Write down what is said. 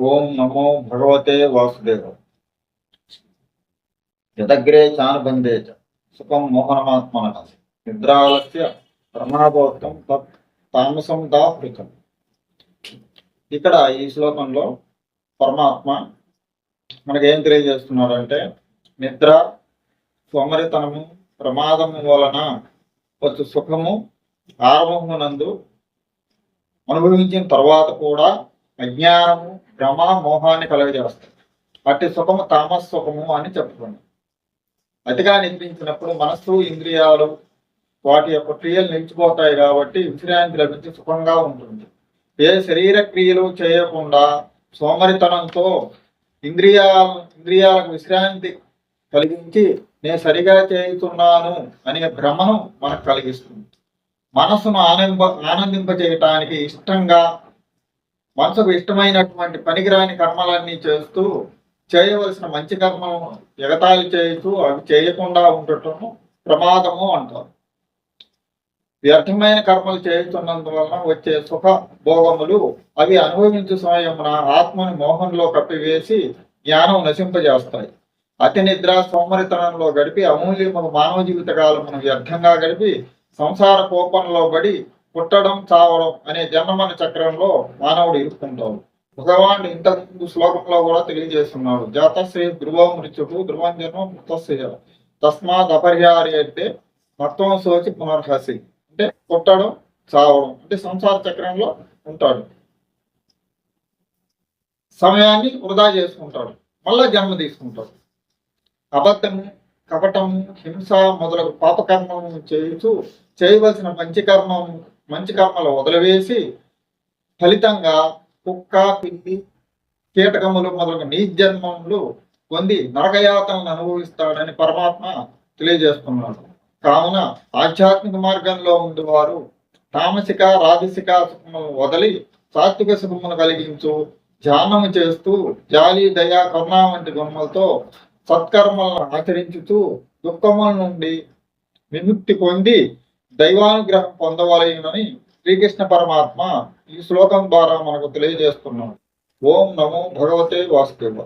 ఓం నమో భగవతే వాసుదేవ. యదగ్రే చానుబందే చ. సుఖం మోహనమాత్మన నిద్రాలస్య ప్రమాదోత్తం తత్ తామసం దాపృతం ఇక్కడ ఈ శ్లోకంలో పరమాత్మ మనకేం తెలియజేస్తున్నారంటే నిద్ర సోమరితనము ప్రమాదము వలన వచ్చు సుఖము ఆరంభమునందు అనుభవించిన తర్వాత కూడా అజ్ఞానము భ్రమ మోహాన్ని కలుగజేస్తాయి అట్టి సుఖము తామస్ సుఖము అని చెప్పుకున్నాం అతిగా నిద్రించినప్పుడు మనస్సు ఇంద్రియాలు వాటి యొక్క క్రియలు నిలిచిపోతాయి కాబట్టి విశ్రాంతి లభించి సుఖంగా ఉంటుంది. ఏ శరీర క్రియలు చేయకుండా సోమరితనంతో ఇంద్రియాల ఇంద్రియాలకు విశ్రాంతి కలిగించి నేను సరిగా చేయుతున్నాను అనే భ్రమను మనకు కలిగిస్తుంది. మనసును ఆనంద ఆనందింపజేయటానికి ఇష్టంగా మనసుకు ఇష్టమైనటువంటి పనికిరాని కర్మలన్నీ చేస్తూ చేయవలసిన మంచి కర్మలు ఎగతాళి చేస్తూ అవి చేయకుండా ఉండటం ప్రమాదము అంటారు. వ్యర్థమైన కర్మలు చేస్తున్నందువలన వచ్చే సుఖ భోగములు అవి అనుభవించు సమయమున ఆత్మని మోహంలో కప్పివేసి జ్ఞానం నశింపజేస్తాయి. అతి నిద్ర సోమరితనంలో గడిపి అమూల్యము మానవ జీవిత కాలమును వ్యర్థంగా గడిపి సంసార కోపంలో పడి పుట్టడం చావడం అనే జన్మన చక్రంలో మానవుడు ఇరుక్కుంటాడు. భగవాన్ ఇంత ముందు శ్లోకంలో కూడా తెలియజేస్తున్నాడు. జాతశ్రీ ధ్రువ మృత్యుడు ధ్రువం జన్మ మృతస్య తస్మాత్ అపరిహారి అంటే మత్వం సోచి పునర్హసి. అంటే పుట్టడం చావడం అంటే సంసార చక్రంలో ఉంటాడు. సమయాన్ని వృధా చేసుకుంటాడు. మళ్ళా జన్మ తీసుకుంటాడు. అబద్ధము కపటము హింస మొదలగు పాపకర్మము చేయుచు చేయవలసిన మంచి కర్మం మంచి కర్మలు వదిలివేసి ఫలితంగా కుక్క పిల్లి కీటకములు మొదలగు నీజన్మములు పొంది నరకయాతలను అనుభవిస్తాడని పరమాత్మ తెలియజేస్తున్నాడు. కావున ఆధ్యాత్మిక మార్గంలో ఉండేవారు తామసిక రాజసిక సుఖములను వదిలి సాత్విక సుఖమును కలిగించు ధ్యానము చేస్తూ జాలి దయ కరుణ వంటి గుణములతో సత్కర్మలను ఆచరించుతూ దుఃఖముల నుండి విముక్తి పొంది దైవానుగ్రహం పొందవలెనని శ్రీకృష్ణ పరమాత్మ ఈ శ్లోకం ద్వారా మనకు తెలియజేస్తున్నాడు. ఓం నమో భగవతే వాసుదేవ